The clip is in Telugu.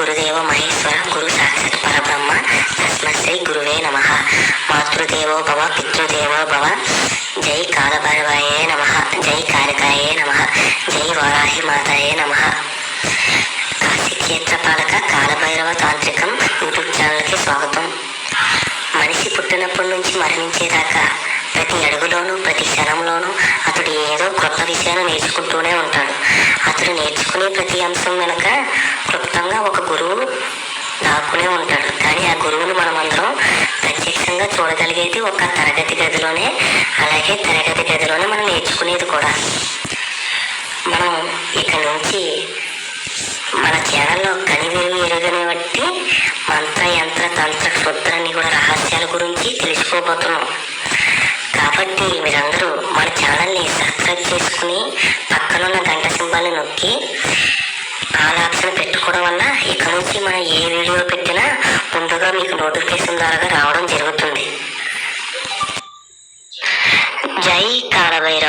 గురుదేవో మహేశ్వర గురు సాక్షాత్ పరబ్రహ్మ తస్మశ్రీ గురువే నమ. మాతృదేవో భవ పితృదేవో భవ. జై కాలభైరవాయే నమ. జై కారికాయే నమ. జై వారాహి మాతాయే నమ. కాశీ క్షేత్రపాలక కాలభైరవ తాంత్రికం యూట్యూబ్ ఛానల్కి స్వాగతం. మనిషి పుట్టినప్పటి నుంచి మరణించేదాకా ప్రతి అడుగులోనూ ప్రతి క్షణంలోనూ అతడు ఏదో కొత్త విషయాన్ని నేర్చుకుంటూనే ఉంటాడు. అతడు నేర్చుకునే ప్రతి అంశం వెనుక క్లుప్తంగా ఒక గురువు దాక్కునే ఉంటాడు. కానీ ఆ గురువును మనం అందరం ప్రత్యక్షంగా చూడగలిగేది ఒక తరగతి గదిలోనే అలాగే తరగతి గదిలోనే మనం నేర్చుకునేది కూడా. మనం ఇక నుంచి మన ఛానల్లో కనివేరు ఎరుగని బట్టి మంత్ర యంత్ర తంత్ర క్షుద్రాన్ని కూడా రహస్యాల గురించి తెలుసుకోబోతున్నాం. కాబట్టి మీరందరూ మన సబ్స్క్రైబ్ చేసుకుని పక్కనున్న గంట సింబల్ని నొక్కి ఆల్ ఆప్షన్ పెట్టుకోవడం వల్ల ఇక నుంచి మనం ఏ వీడియో పెట్టినా ముందుగా మీకు నోటిఫికేషన్ ద్వారా రావడం జరుగుతుంది. జై కాలభైరవ.